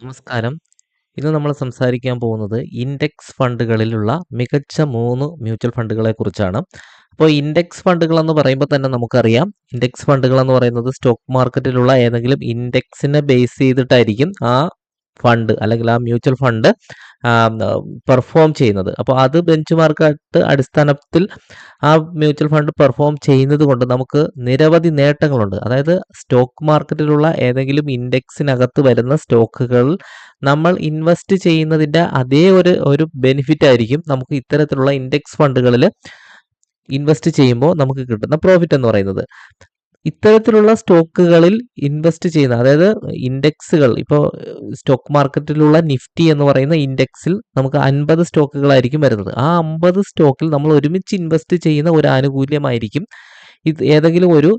നമസ്കാരം. ഇന്ന് നമ്മൾ സംസാരിക്കാൻ പോകുന്നത് ഇൻഡെക്സ് ഫണ്ടുകളിലുള്ള മികച്ച മൂന്ന് മ്യൂച്വൽ ഫണ്ടുകളെ കുറിച്ചാണ്. അപ്പോൾ ഇൻഡെക്സ് ഫണ്ടുകൾ എന്ന് പറയുമ്പോൾ തന്നെ നമുക്കറിയാം, ഇൻഡെക്സ് ഫണ്ടുകൾ എന്ന് പറയുന്നത് സ്റ്റോക്ക് മാർക്കറ്റിലുള്ള ഏതെങ്കിലും ഇൻഡെക്സിനെ ബേസ് ചെയ്തിട്ടായിരിക്കും ആ ഫണ്ട് അല്ലെങ്കിൽ ആ മ്യൂച്വൽ ഫണ്ട് പെർഫോം ചെയ്യുന്നത്. അപ്പോൾ അത് ബെഞ്ച് മാർക്കായിട്ട് അടിസ്ഥാനത്തിൽ ആ മ്യൂച്വൽ ഫണ്ട് പെർഫോം ചെയ്യുന്നത് കൊണ്ട് നമുക്ക് നിരവധി നേട്ടങ്ങളുണ്ട്. അതായത് സ്റ്റോക്ക് മാർക്കറ്റിലുള്ള ഏതെങ്കിലും ഇൻഡെക്സിനകത്ത് വരുന്ന സ്റ്റോക്കുകൾ നമ്മൾ ഇൻവെസ്റ്റ് ചെയ്യുന്നതിന്റെ അതേ ഒരു ഒരു ബെനിഫിറ്റ് ആയിരിക്കും നമുക്ക് ഇത്തരത്തിലുള്ള ഇൻഡെക്സ് ഫണ്ടുകളിൽ ഇൻവെസ്റ്റ് ചെയ്യുമ്പോൾ നമുക്ക് കിട്ടുന്ന പ്രോഫിറ്റ് എന്ന് പറയുന്നത്. ഇത്തരത്തിലുള്ള സ്റ്റോക്കുകളിൽ ഇൻവെസ്റ്റ് ചെയ്യുന്ന അതായത് ഇൻഡെക്സുകൾ ഇപ്പോൾ സ്റ്റോക്ക് മാർക്കറ്റിലുള്ള നിഫ്റ്റി എന്ന് പറയുന്ന ഇൻഡെക്സിൽ നമുക്ക് 50 സ്റ്റോക്കുകളായിരിക്കും വരുന്നത്. ആ 50 സ്റ്റോക്കിൽ നമ്മൾ ഒരുമിച്ച് ഇൻവെസ്റ്റ് ചെയ്യുന്ന ഒരു ആനുകൂല്യമായിരിക്കും ഇത് ഏതെങ്കിലും ഒരു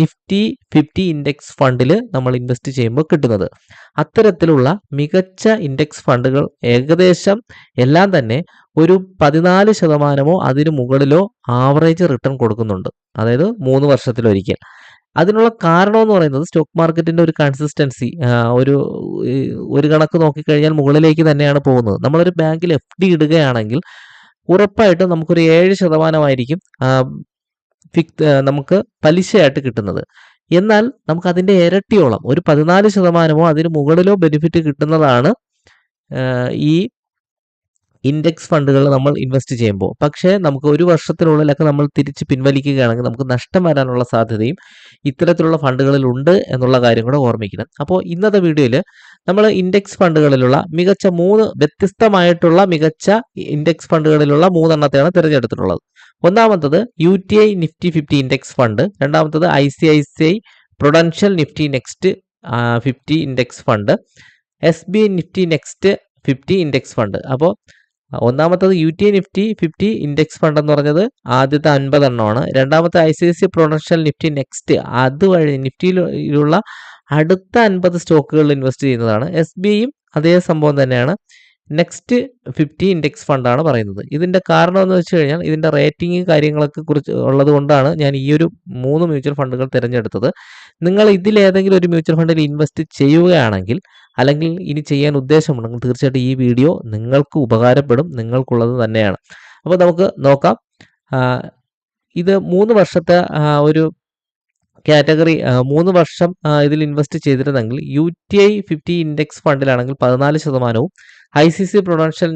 നിഫ്റ്റി 50 ഇൻഡെക്സ് ഫണ്ടിൽ നമ്മൾ ഇൻവെസ്റ്റ് ചെയ്യുമ്പോൾ കിട്ടുന്നത്. അത്തരത്തിലുള്ള മികച്ച ഇൻഡെക്സ് ഫണ്ടുകൾ ഏകദേശം എല്ലാം തന്നെ ഒരു 14% അതിനു മുകളിലോ ആവറേജ് റിട്ടേൺ കൊടുക്കുന്നുണ്ട്. അതായത് മൂന്ന് വർഷത്തിലൊരിക്കൽ. അതിനുള്ള കാരണം എന്ന് പറയുന്നത് സ്റ്റോക്ക് മാർക്കറ്റിന്റെ ഒരു കൺസിസ്റ്റൻസി ഒരു ഒരു കണക്ക് നോക്കിക്കഴിഞ്ഞാൽ മുകളിലേക്ക് തന്നെയാണ് പോകുന്നത്. നമ്മളൊരു ബാങ്കിൽ എഫ് ഡി ഇടുകയാണെങ്കിൽ ഉറപ്പായിട്ടും നമുക്കൊരു 7% ആയിരിക്കും ആഹ്, ഫിക് നമുക്ക് പലിശയായിട്ട് കിട്ടുന്നത്. എന്നാൽ നമുക്ക് അതിന്റെ ഇരട്ടിയോളം ഒരു പതിനാല് ശതമാനമോ അതിന് മുകളിലോ ബെനിഫിറ്റ് കിട്ടുന്നതാണ് ഈ ഇൻഡെക്സ് ഫണ്ടുകൾ നമ്മൾ ഇൻവെസ്റ്റ് ചെയ്യുമ്പോൾ. പക്ഷേ നമുക്ക് ഒരു വർഷത്തിനുള്ളിലൊക്കെ നമ്മൾ തിരിച്ച് പിൻവലിക്കുകയാണെങ്കിൽ നമുക്ക് നഷ്ടം വരാനുള്ള സാധ്യതയും ഇത്തരത്തിലുള്ള ഫണ്ടുകളിൽ ഉണ്ട് എന്നുള്ള കാര്യം കൂടെ ഓർമ്മിക്കണം. അപ്പോൾ ഇന്നത്തെ വീഡിയോയിൽ നമ്മൾ ഇൻഡെക്സ് ഫണ്ടുകളിലുള്ള മികച്ച മൂന്ന് വ്യത്യസ്തമായിട്ടുള്ള മികച്ച ഇൻഡെക്സ് ഫണ്ടുകളിലുള്ള 3 എണ്ണത്തെയാണ് തിരഞ്ഞെടുത്തിട്ടുള്ളത്. ഒന്നാമത്തത് U T I Nifty 50 index fund. രണ്ടാമത്തത് I C I C I prudential Nifty next fifty 50 index fund. S B Nifty next 50 index fund. അപ്പോൾ ഒന്നാമത്തത് U T Nifty 50 index fund എന്ന് പറഞ്ഞത് ആദ്യത്തെ 50 എണ്ണമാണ്. രണ്ടാമത്തെ സി പ്രൊഡൻഷ്യൽ നിഫ്റ്റി നെക്സ്റ്റ് അതുവഴി നിഫ്റ്റിയിലുള്ള അടുത്ത 50 സ്റ്റോക്കുകളിൽ ഇൻവെസ്റ്റ് ചെയ്യുന്നതാണ്. എസ് ബിയും അതേ സംഭവം തന്നെയാണ്. നെക്സ്റ്റ് 50 ഇൻഡെക്സ് ഫണ്ടാണ് പറയുന്നത്. ഇതിന്റെ കാരണം എന്ന് വെച്ച് കഴിഞ്ഞാൽ ഇതിന്റെ റേറ്റിംഗ് കാര്യങ്ങളൊക്കെ കുറിച്ച് ഉള്ളത് കൊണ്ടാണ് ഞാൻ ഈ ഒരു മൂന്ന് മ്യൂച്വൽ ഫണ്ടുകൾ തിരഞ്ഞെടുത്തത്. നിങ്ങൾ ഇതിലേതെങ്കിലും ഒരു മ്യൂച്വൽ ഫണ്ടിൽ ഇൻവെസ്റ്റ് ചെയ്യുകയാണെങ്കിൽ അല്ലെങ്കിൽ ഇനി ചെയ്യാൻ ഉദ്ദേശമുണ്ടെങ്കിൽ തീർച്ചയായിട്ടും ഈ വീഡിയോ നിങ്ങൾക്ക് ഉപകാരപ്പെടും. നിങ്ങൾക്കുള്ളത് തന്നെയാണ്. അപ്പോൾ നമുക്ക് നോക്കാം. ഇത് മൂന്ന് വർഷത്തെ ഒരു കാറ്റഗറി മൂന്ന് വർഷം ഇതിൽ ഇൻവെസ്റ്റ് ചെയ്തിരുന്നെങ്കിൽ U T I fifty index ഫണ്ടിലാണെങ്കിൽ 14%വും ICICI C C prudential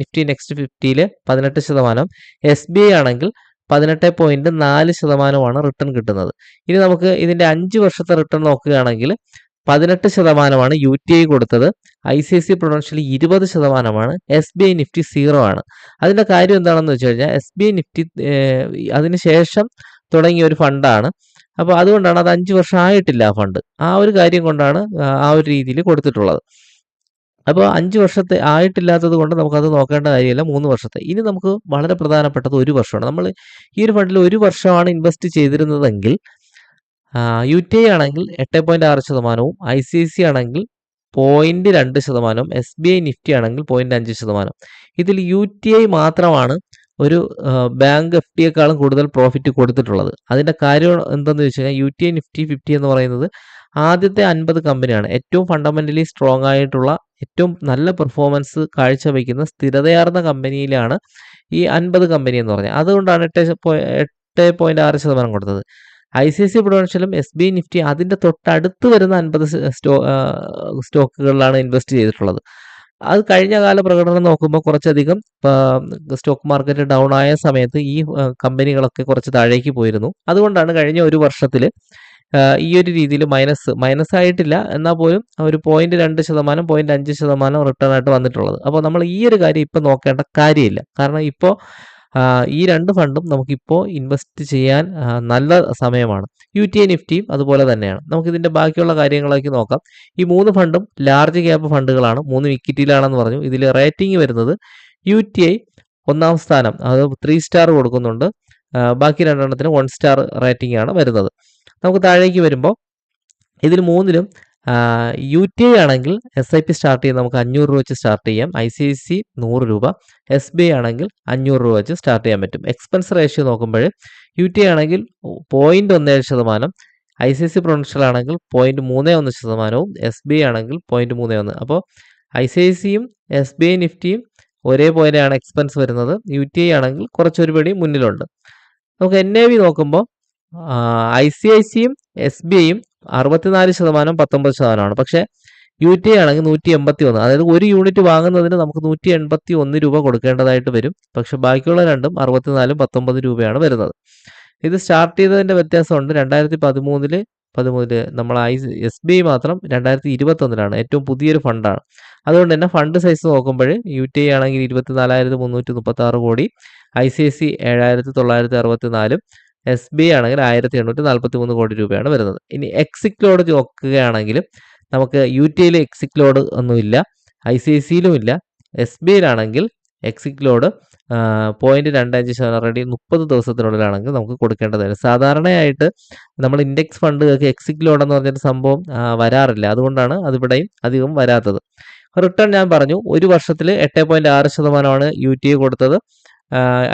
Nifty next ഫിഫ്റ്റിയിൽ പതിനെട്ട് ശതമാനം എസ് ബി ഐ ആണെങ്കിൽ പതിനെട്ട് പോയിന്റ് നാല് ശതമാനമാണ് റിട്ടേൺ കിട്ടുന്നത്. ഇനി നമുക്ക് ഇതിന്റെ അഞ്ച് വർഷത്തെ റിട്ടേൺ നോക്കുകയാണെങ്കിൽ പതിനെട്ട് ശതമാനമാണ് യു ടി ഐ കൊടുത്തത്. ഐ സി സി പ്രൊഡൻഷ്യൽ ഇരുപത് ശതമാനമാണ് S B I Nifty zero ആണ്. അതിന്റെ കാര്യം എന്താണെന്ന് വെച്ച് കഴിഞ്ഞാൽ എസ് ബി ഐ നിഫ്റ്റി അതിനുശേഷം തുടങ്ങിയ ഒരു ഫണ്ടാണ്. അപ്പോൾ അതുകൊണ്ടാണ് അത് അഞ്ച് വർഷം ആയിട്ടില്ല ആ ഫണ്ട്. ആ ഒരു കാര്യം കൊണ്ടാണ് ആ ഒരു രീതിയിൽ കൊടുത്തിട്ടുള്ളത്. അപ്പോൾ അഞ്ച് വർഷത്തെ ആയിട്ടില്ലാത്തത് കൊണ്ട് നമുക്കത് നോക്കേണ്ട കാര്യമില്ല മൂന്ന് വർഷത്തെ. ഇനി നമുക്ക് വളരെ പ്രധാനപ്പെട്ടത് ഒരു വർഷമാണ്. നമ്മൾ ഈ ഒരു ഫണ്ടിൽ ഒരു വർഷമാണ് ഇൻവെസ്റ്റ് ചെയ്തിരുന്നതെങ്കിൽ യു ടി ഐ ആണെങ്കിൽ 8.6%വും ഐസിഐസിഐ ആണെങ്കിൽ പോയിന്റ് രണ്ട് ശതമാനവും എസ് ബി ഐ നിഫ്റ്റി ആണെങ്കിൽ 0.5%. ഇതിൽ യു ടി ഐ മാത്രമാണ് ഒരു ബാങ്ക് എഫ് എഫ്ഡിയേക്കാളും കൂടുതൽ പ്രോഫിറ്റ് കൊടുത്തിട്ടുള്ളത്. അതിന്റെ കാര്യം എന്തെന്ന് വെച്ച് കഴിഞ്ഞാൽ യു ടി ഐ നിഫ്റ്റി 50 എന്ന് പറയുന്നത് ആദ്യത്തെ 50 കമ്പനിയാണ്. ഏറ്റവും ഫണ്ടമെന്റലി സ്ട്രോങ് ആയിട്ടുള്ള ഏറ്റവും നല്ല പെർഫോമൻസ് കാഴ്ചവെക്കുന്ന സ്ഥിരതയാർന്ന കമ്പനിയിലാണ് ഈ 50 കമ്പനി എന്ന് പറഞ്ഞത്. അതുകൊണ്ടാണ് 8.6% കൊടുത്തത്. ഐ സി സി പ്രൊഡൻഷ്യലും എസ് ബി നിഫ്റ്റി അതിന്റെ തൊട്ടടുത്ത് വരുന്ന അൻപത് സ്റ്റോ സ്റ്റോക്കുകളിലാണ് ഇൻവെസ്റ്റ് ചെയ്തിട്ടുള്ളത്. അത് കഴിഞ്ഞ കാല പ്രകടനം നോക്കുമ്പോൾ കുറച്ചധികം സ്റ്റോക്ക് മാർക്കറ്റ് ഡൗൺ ആയ സമയത്ത് ഈ കമ്പനികളൊക്കെ കുറച്ച് താഴേക്ക് പോയിരുന്നു. അതുകൊണ്ടാണ് കഴിഞ്ഞ ഒരു വർഷത്തിൽ ഈ ഒരു രീതിയിൽ മൈനസ് മൈനസ് ആയിട്ടില്ല എന്നാൽ പോലും ഒരു 0.2%, 0.5% റിട്ടേൺ ആയിട്ട് വന്നിട്ടുള്ളത്. അപ്പോൾ നമ്മൾ ഈ ഒരു കാര്യം ഇപ്പോൾ നോക്കേണ്ട കാര്യമില്ല. കാരണം ഇപ്പോൾ ഈ രണ്ട് ഫണ്ടും നമുക്കിപ്പോൾ ഇൻവെസ്റ്റ് ചെയ്യാൻ നല്ല സമയമാണ്. യു ടി എ നിഫ്റ്റിയും അതുപോലെ തന്നെയാണ്. നമുക്കിതിന്റെ ബാക്കിയുള്ള കാര്യങ്ങളൊക്കെ നോക്കാം. ഈ മൂന്ന് ഫണ്ടും ലാർജ് ക്യാപ്പ് ഫണ്ടുകളാണ്. മൂന്ന് ഇക്വിറ്റിയിലാണെന്ന് പറഞ്ഞു. ഇതിൽ റേറ്റിംഗ് വരുന്നത് യു ടി ഐ ഒന്നാം സ്ഥാനം അത് ത്രീ സ്റ്റാർ കൊടുക്കുന്നുണ്ട്. ബാക്കി രണ്ടെണ്ണത്തിന് വൺ സ്റ്റാർ റേറ്റിംഗ് ആണ് വരുന്നത്. നമുക്ക് താഴേക്ക് വരുമ്പോൾ ഇതിൽ മൂന്നിലും യു ടി ഐ ആണെങ്കിൽ എസ് ഐ പി സ്റ്റാർട്ട് ചെയ്യാൻ നമുക്ക് 500 രൂപ വെച്ച് സ്റ്റാർട്ട് ചെയ്യാം. ഐ സി സി നൂറ് രൂപ. എസ് ബി ഐ ആണെങ്കിൽ 500 രൂപ വെച്ച് സ്റ്റാർട്ട് ചെയ്യാൻ പറ്റും. എക്സ്പെൻസ് റേഷ്യോ നോക്കുമ്പോൾ യു ടി ഐ ആണെങ്കിൽ 0.17%, I C I C prudential ആണെങ്കിൽ പോയിന്റ് മൂന്ന് ഒന്ന് ശതമാനവും എസ് ബി ഐ ആണെങ്കിൽ പോയിന്റ് മൂന്ന് ഒന്ന് അപ്പോൾ ഐ സി ഐ സിയും എസ് ബി ഐ നിഫ്റ്റിയും ഒരേപോലെയാണ് എക്സ്പെൻസ് വരുന്നത് യു ടി ഐ ആണെങ്കിൽ കുറച്ചൊരുപടി മുന്നിലുണ്ട് നമുക്ക് എൻ എ വി നോക്കുമ്പോൾ ഐ സി ഐ സിയും എസ് ബി ഐയും അറുപത്തിനാല് ശതമാനം പത്തൊമ്പത് ശതമാനമാണ്. പക്ഷേ യു ടി ആണെങ്കിൽ നൂറ്റി എൺപത്തി ഒന്ന് അതായത് ഒരു യൂണിറ്റ് വാങ്ങുന്നതിന് നമുക്ക് നൂറ്റി എൺപത്തി ഒന്ന് രൂപ കൊടുക്കേണ്ടതായിട്ട് വരും. പക്ഷെ ബാക്കിയുള്ള രണ്ടും അറുപത്തിനാലും പത്തൊമ്പത് രൂപയാണ് വരുന്നത്. ഇത് സ്റ്റാർട്ട് ചെയ്തതിന്റെ വ്യത്യാസമുണ്ട്. രണ്ടായിരത്തി പതിമൂന്നിൽ പതിമൂന്നിൽ നമ്മൾ ഐ എസ് ബി ഐ മാത്രം രണ്ടായിരത്തി ഇരുപത്തൊന്നിലാണ് ഏറ്റവും പുതിയൊരു ഫണ്ടാണ്. അതുകൊണ്ട് തന്നെ ഫണ്ട് സൈസ് നോക്കുമ്പോൾ യു ടി ഐ ആണെങ്കിൽ ഇരുപത്തി നാലായിരത്തി മുന്നൂറ്റി മുപ്പത്തി ആറ് കോടി ഐ സി ഐ സി ഏഴായിരത്തി തൊള്ളായിരത്തി അറുപത്തി നാലും എസ് ബി ആണെങ്കിൽ ആയിരത്തി എണ്ണൂറ്റി നാൽപ്പത്തി മൂന്ന് കോടി രൂപയാണ് വരുന്നത്. ഇനി എക്സിക് ലോഡ് നോക്കുകയാണെങ്കിൽ നമുക്ക് യു ടി ഐയിൽ എക്സിക് ലോഡ് ഒന്നുമില്ല ഐ സി ഐ സിയിലും ഇല്ല. എസ് ബി ഐയിലാണെങ്കിൽ എക്സിക് ലോഡ് പോയിന്റ് രണ്ട് അഞ്ച് ശതമാനം റെഡി മുപ്പത് ദിവസത്തിനുള്ളിലാണെങ്കിൽ നമുക്ക് കൊടുക്കേണ്ടതായിരുന്നു സാധാരണയായിട്ട് നമ്മൾ ഇൻഡെക്സ് ഫണ്ടുകൾക്ക് എക്സിക് ലോഡ് എന്ന് പറഞ്ഞൊരു സംഭവം വരാറില്ല. അതുകൊണ്ടാണ് അതിവിടെയും അധികം വരാത്തത്. റിട്ടേൺ ഞാൻ പറഞ്ഞു ഒരു വർഷത്തിൽ എട്ട് പോയിന്റ് ആറ് ശതമാനമാണ് യു ടി ഐ കൊടുത്തത്.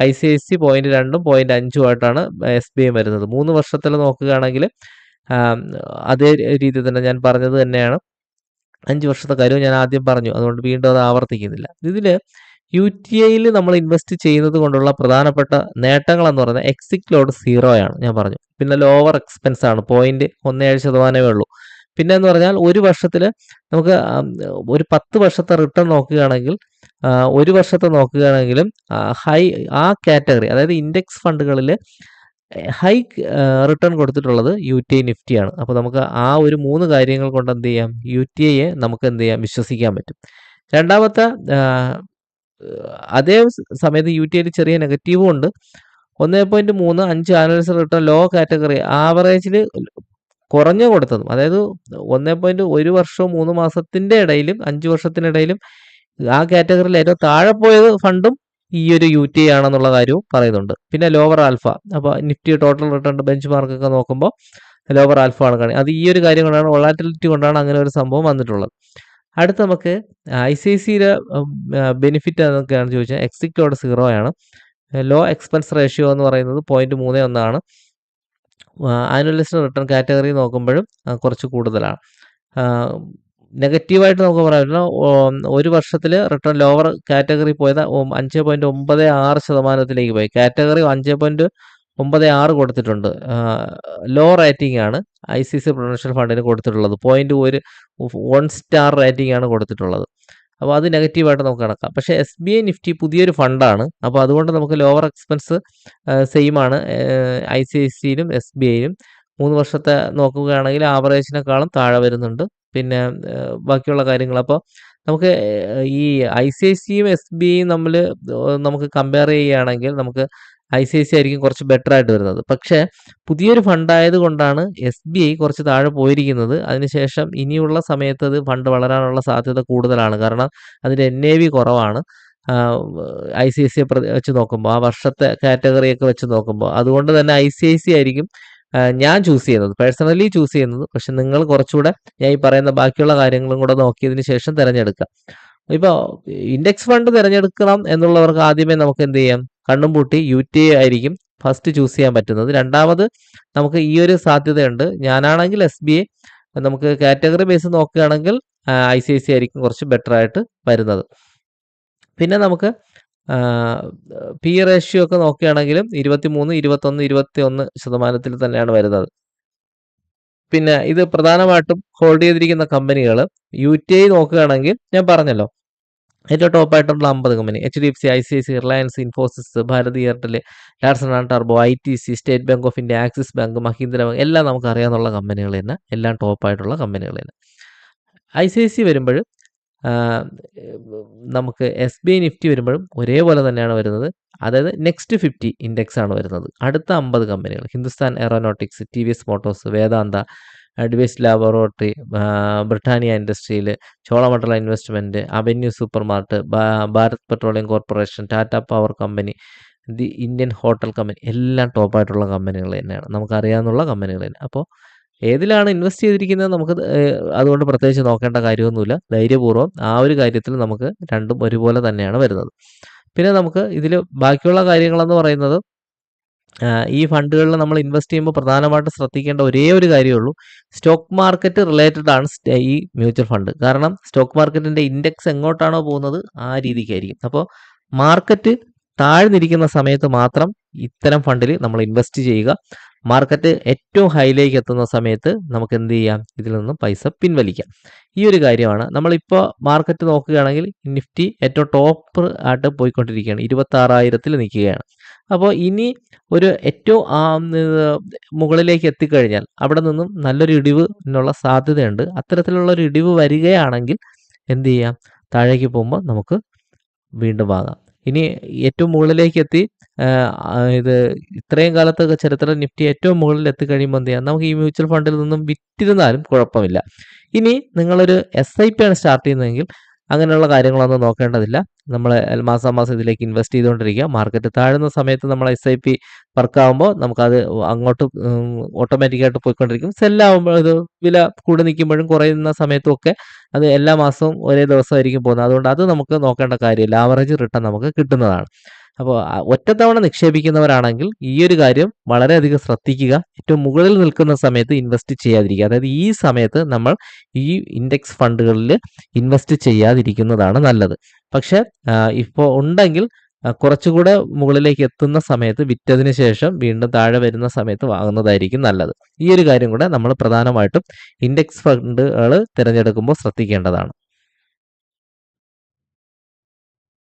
I C I C point രണ്ടും പോയിന്റ് അഞ്ചും ആയിട്ടാണ് എസ് ബി ഐ വരുന്നത്. മൂന്ന് വർഷത്തിൽ നോക്കുകയാണെങ്കിൽ അതേ രീതി തന്നെ ഞാൻ പറഞ്ഞത് തന്നെയാണ്. അഞ്ച് വർഷത്തെ കാര്യം ഞാൻ ആദ്യം പറഞ്ഞു. അതുകൊണ്ട് വീണ്ടും അത് ആവർത്തിക്കുന്നില്ല. ഇതിൽ യു ടി ഐയിൽ നമ്മൾ ഇൻവെസ്റ്റ് ചെയ്യുന്നത് കൊണ്ടുള്ള പ്രധാനപ്പെട്ട നേട്ടങ്ങൾ എന്ന് പറയുന്നത് എക്സിറ്റ് ലോഡ് സീറോ ആണ്. ഞാൻ പറഞ്ഞു. പിന്നെ ലോവർ എക്സ്പെൻസ് ആണ്. പോയിന്റ് ഒന്ന് ഏഴ് ശതമാനമേ ഉള്ളൂ. പിന്നെ എന്ന് പറഞ്ഞാൽ ഒരു വർഷത്തിൽ നമുക്ക് ഒരു പത്ത് വർഷത്തെ റിട്ടേൺ നോക്കുകയാണെങ്കിൽ ഒരു വർഷത്തെ നോക്കുകയാണെങ്കിലും ഹൈ ആ കാറ്റഗറി അതായത് ഇൻഡെക്സ് ഫണ്ടുകളിൽ ഹൈ റിട്ടേൺ കൊടുത്തിട്ടുള്ളത് യു ടി ഐ നിഫ്റ്റിയാണ് അപ്പോൾ നമുക്ക് ആ ഒരു മൂന്ന് കാര്യങ്ങൾ കൊണ്ട് എന്ത് ചെയ്യാം? യു ടി ഐയെ നമുക്ക് എന്ത് ചെയ്യാം? വിശ്വസിക്കാൻ പറ്റും. രണ്ടാമത്തെ അതേ സമയത്ത് യു ടി ഐയിൽ ചെറിയ നെഗറ്റീവും ഉണ്ട്. ഒന്നേ പോയിന്റ് മൂന്ന് അഞ്ച് ആനുവൽസ് റിട്ടേൺ ലോ കാറ്റഗറി ആവറേജിൽ കുറഞ്ഞു കൊടുത്തതും. അതായത് ഒന്നേ പോയിന്റ് ഒരു വർഷവും മൂന്ന് മാസത്തിന്റെ ഇടയിലും അഞ്ച് വർഷത്തിനിടയിലും ആ കാറ്റഗറിയിൽ ഏറ്റവും താഴെ പോയത് ഫണ്ടും ഈ ഒരു യു ടി ആണെന്നുള്ള കാര്യവും പറയുന്നുണ്ട്. പിന്നെ ലോവർ ആൽഫ അപ്പോൾ നിഫ്റ്റി ടോട്ടൽ റിട്ടേൺ ബെഞ്ച് മാർക്കൊക്കെ നോക്കുമ്പോൾ ലോവർ ആൽഫ ആണ് കാണുന്നത്. അത് ഈ ഒരു കാര്യം കൊണ്ടാണ് വൊളാറ്റിലിറ്റി കൊണ്ടാണ് അങ്ങനെ ഒരു സംഭവം വന്നിട്ടുള്ളത്. അടുത്ത നമുക്ക് ഐ സി ഐ ബെനിഫിറ്റ് എന്നൊക്കെയാണ് ചോദിച്ചാൽ എക്സിറ്റ് ലോഡ് സീറോ ആണ്. ലോ എക്സ്പെൻസ് റേഷ്യോ എന്ന് പറയുന്നത് പോയിന്റ് മൂന്ന് ഒന്നാണ്. ആനുവലിസ്റ്റ് റിട്ടേൺ കാറ്റഗറി നോക്കുമ്പോഴും കുറച്ച് കൂടുതലാണ്. നെഗറ്റീവായിട്ട് നമുക്ക് പറയാം ഒരു വർഷത്തിൽ റിട്ടേൺ ലോവർ കാറ്റഗറി പോയത് അഞ്ച് പോയിന്റ് ഒമ്പത് ആറ് ശതമാനത്തിലേക്ക് പോയി. കാറ്റഗറി അഞ്ച് പോയിന്റ് ഒമ്പത് ആറ് കൊടുത്തിട്ടുണ്ട്. ലോ റേറ്റിംഗ് ആണ് ഐ സി സി പ്രൊഡൻഷ്യൽ ഫണ്ടിന് കൊടുത്തിട്ടുള്ളത്. പോയിന്റ് ഒരു വൺ സ്റ്റാർ റേറ്റിംഗ് ആണ് കൊടുത്തിട്ടുള്ളത്. അപ്പോൾ അത് നെഗറ്റീവായിട്ട് നമുക്ക് കണക്കാം. പക്ഷേ എസ് ബി ഐ നിഫ്റ്റി പുതിയൊരു ഫണ്ടാണ് അപ്പോൾ അതുകൊണ്ട് നമുക്ക് ലോവർ എക്സ്പെൻസ് സെയിം ആണ്. ഐ സി ഐ സിയിലും എസ് ബി ഐയിലും മൂന്ന് വർഷത്തെ നോക്കുകയാണെങ്കിൽ ആവറേജിനേക്കാളും താഴെ വരുന്നുണ്ട്. പിന്നെ ബാക്കിയുള്ള കാര്യങ്ങൾ. അപ്പോൾ നമുക്ക് ഈ ഐ സി ഐ സിയും എസ് ബി ഐയും തമ്മിൽ നമുക്ക് കമ്പയർ ചെയ്യുകയാണെങ്കിൽ നമുക്ക് ഐ സി ഐ സി ആയിരിക്കും കുറച്ച് ബെറ്റർ ആയിട്ട് വരുന്നത്. പക്ഷേ പുതിയൊരു ഫണ്ടായത് കൊണ്ടാണ് എസ് ബി ഐ കുറച്ച് താഴെ പോയിരിക്കുന്നത്. അതിനുശേഷം ഇനിയുള്ള സമയത്ത് അത് ഫണ്ട് വളരാനുള്ള സാധ്യത കൂടുതലാണ്. കാരണം അതിന്റെ എൻ എ വി കുറവാണ്. ഐ സി ഐ സി വെച്ച് നോക്കുമ്പോൾ ആ വർഷത്തെ കാറ്റഗറിയൊക്കെ വെച്ച് നോക്കുമ്പോൾ അതുകൊണ്ട് തന്നെ ഐ സി ഐ സി ആയിരിക്കും ഞാൻ ചൂസ് ചെയ്യുന്നത്. പേഴ്സണലി ചൂസ് ചെയ്യുന്നത്. പക്ഷെ നിങ്ങൾ കുറച്ചുകൂടെ ഞാൻ ഈ പറയുന്ന ബാക്കിയുള്ള കാര്യങ്ങളും കൂടെ നോക്കിയതിന് ശേഷം തിരഞ്ഞെടുക്കാം ഇപ്പോൾ ഇൻഡെക്സ് ഫണ്ട് തിരഞ്ഞെടുക്കണം എന്നുള്ളവർക്ക് ആദ്യമേ നമുക്ക് എന്ത് ചെയ്യാം? കണ്ണും പൂട്ടി യു ടി ആയിരിക്കും ഫസ്റ്റ് ചൂസ് ചെയ്യാൻ പറ്റുന്നത്. രണ്ടാമത് നമുക്ക് ഈ ഒരു സാധ്യതയുണ്ട്. ഞാനാണെങ്കിൽ എസ് ബി ഐ നമുക്ക് കാറ്റഗറി ബേസ് നോക്കുകയാണെങ്കിൽ ഐ സി ഐ സി ആയിരിക്കും കുറച്ച് ബെറ്റർ ആയിട്ട് വരുന്നത്. പിന്നെ നമുക്ക് പി റേഷ്യോ ഒക്കെ നോക്കുകയാണെങ്കിലും ഇരുപത്തി മൂന്ന് ഇരുപത്തൊന്ന് ഇരുപത്തി ഒന്ന് ശതമാനത്തിൽ തന്നെയാണ് വരുന്നത്. പിന്നെ ഇത് പ്രധാനമായിട്ടും ഹോൾഡ് ചെയ്തിരിക്കുന്ന കമ്പനികൾ യു ടി ഐ നോക്കുകയാണെങ്കിൽ ഞാൻ പറഞ്ഞല്ലോ ഏറ്റവും ടോപ്പായിട്ടുള്ള അമ്പത് company H D F C I C I C Reliance Infosys Bharat Airtel Larsen and turbo I T C state bank of India Axis bank Mahindra bank എല്ലാം നമുക്ക് അറിയാവുന്ന കമ്പനികൾ തന്നെ എല്ലാം ടോപ്പായിട്ടുള്ള കമ്പനികൾ തന്നെ. ഐ സി ഐ സി വരുമ്പോൾ നമുക്ക് എസ് ബി ഐ നിഫ്റ്റി വരുമ്പോഴും ഒരേപോലെ തന്നെയാണ് വരുന്നത്. അതായത് നെക്സ്റ്റ് ഫിഫ്റ്റി ഇൻഡെക്സ് ആണ് വരുന്നത്. അടുത്ത അമ്പത് കമ്പനികൾ Hindustan aeronautics T V S motors Vedanta advice laboratory Britannia ഇൻഡസ്ട്രിയിൽ Cholamandala investment avenue super mart Bharat petroleum corporation Tata power company the Indian hotel company എല്ലാം ടോപ്പായിട്ടുള്ള കമ്പനികൾ തന്നെയാണ്. നമുക്കറിയാവുന്ന കമ്പനികൾ തന്നെ. അപ്പോൾ ഏതിലാണ് ഇൻവെസ്റ്റ് ചെയ്തിരിക്കുന്നത് നമുക്ക് അതുകൊണ്ട് പ്രത്യേകിച്ച് നോക്കേണ്ട കാര്യമൊന്നുമില്ല. ധൈര്യപൂർവം ആ ഒരു കാര്യത്തിൽ നമുക്ക് രണ്ടും ഒരുപോലെ തന്നെയാണ് വരുന്നത്. പിന്നെ നമുക്ക് ഇതിൽ ബാക്കിയുള്ള കാര്യങ്ങളെന്ന് പറയുന്നത് ഈ ഫണ്ടുകളിൽ നമ്മൾ ഇൻവെസ്റ്റ് ചെയ്യുമ്പോൾ പ്രധാനമായിട്ടും ശ്രദ്ധിക്കേണ്ട ഒരേ ഒരു കാര്യമേ ഉള്ളൂ സ്റ്റോക്ക് മാർക്കറ്റ് റിലേറ്റഡ് ആണ് ഈ മ്യൂച്വൽ ഫണ്ട് കാരണം സ്റ്റോക്ക് മാർക്കറ്റിന്റെ ഇൻഡെക്സ് എങ്ങോട്ടാണോ പോകുന്നത് ആ രീതിക്കായിരിക്കും. അപ്പോൾ മാർക്കറ്റ് താഴ്ന്നിരിക്കുന്ന സമയത്ത് മാത്രം ഇത്തരം ഫണ്ടിൽ നമ്മൾ ഇൻവെസ്റ്റ് ചെയ്യുക. മാർക്കറ്റ് ഏറ്റവും ഹൈയിലേക്ക് എത്തുന്ന സമയത്ത് നമുക്ക് എന്ത് ചെയ്യാം? ഇതിൽ നിന്നും പൈസ പിൻവലിക്കാം. ഈ ഒരു കാര്യമാണ്. നമ്മളിപ്പോൾ മാർക്കറ്റ് നോക്കുകയാണെങ്കിൽ നിഫ്റ്റി ഏറ്റവും ടോപ്പ് ആയിട്ട് പോയിക്കൊണ്ടിരിക്കുകയാണ്. ഇരുപത്തി ആറായിരത്തിൽ നിൽക്കുകയാണ്. അപ്പോൾ ഇനി ഒരു ഏറ്റവും മുകളിലേക്ക് എത്തിക്കഴിഞ്ഞാൽ അവിടെ നിന്നും നല്ലൊരു ഇടിവ് എന്നുള്ള സാധ്യതയുണ്ട്. അത്തരത്തിലുള്ള ഒരു ഇടിവ് വരികയാണെങ്കിൽ എന്ത് ചെയ്യാം? താഴേക്ക് പോകുമ്പോൾ നമുക്ക് വീണ്ടും വാങ്ങാം. ഇനി ഏറ്റവും മുകളിലേക്ക് എത്തി ഇത് ഇത്രയും കാലത്തൊക്കെ ചരിത്രം നിഫ്റ്റി ഏറ്റവും മുകളിൽ എത്തിക്കഴിയുമ്പോൾ എന്ത് ചെയ്യാം? നമുക്ക് ഈ മ്യൂച്വൽ ഫണ്ടിൽ നിന്നും വിറ്റിരുന്നാലും കുഴപ്പമില്ല. ഇനി നിങ്ങളൊരു എസ് ഐ പി ആണ് സ്റ്റാർട്ട് ചെയ്യുന്നതെങ്കിൽ അങ്ങനെയുള്ള കാര്യങ്ങളൊന്നും നോക്കേണ്ടതില്ല. നമ്മൾ മാസം മാസം ഇതിലേക്ക് ഇൻവെസ്റ്റ് ചെയ്തുകൊണ്ടിരിക്കുക. മാർക്കറ്റ് താഴുന്ന സമയത്ത് നമ്മൾ എസ് ഐ പി വർക്കാവുമ്പോൾ നമുക്കത് അങ്ങോട്ട് ഓട്ടോമാറ്റിക്കായിട്ട് പോയിക്കൊണ്ടിരിക്കും. സെല്ലാവുമ്പോൾ ഇത് വില കൂടെ നിൽക്കുമ്പോഴും കുറയുന്ന സമയത്തും ഒക്കെ അത് എല്ലാ മാസവും ഒരേ ദിവസമായിരിക്കും പോകുന്നത്. അതുകൊണ്ട് അത് നമുക്ക് നോക്കേണ്ട കാര്യമില്ല. ആവറേജ് റിട്ടേൺ നമുക്ക് കിട്ടുന്നതാണ്. അപ്പോൾ ഒറ്റത്തവണ നിക്ഷേപിക്കുന്നവരാണെങ്കിൽ ഈ ഒരു കാര്യം വളരെയധികം ശ്രദ്ധിക്കുക. ഏറ്റവും മുകളിൽ നിൽക്കുന്ന സമയത്ത് ഇൻവെസ്റ്റ് ചെയ്യാതിരിക്കുക. അതായത് ഈ സമയത്ത് നമ്മൾ ഈ ഇൻഡെക്സ് ഫണ്ടുകളിൽ ഇൻവെസ്റ്റ് ചെയ്യാതിരിക്കുന്നതാണ് നല്ലത്. പക്ഷെ ഇപ്പോൾ ഉണ്ടെങ്കിൽ കുറച്ചുകൂടെ മുകളിലേക്ക് എത്തുന്ന സമയത്ത് വിറ്റതിന് ശേഷം വീണ്ടും താഴെ വരുന്ന സമയത്ത് വാങ്ങുന്നതായിരിക്കും നല്ലത്. ഈ ഒരു കാര്യം കൂടെ നമ്മൾ പ്രധാനമായിട്ടും ഇൻഡെക്സ് ഫണ്ടുകൾ തിരഞ്ഞെടുക്കുമ്പോൾ ശ്രദ്ധിക്കേണ്ടതാണ്.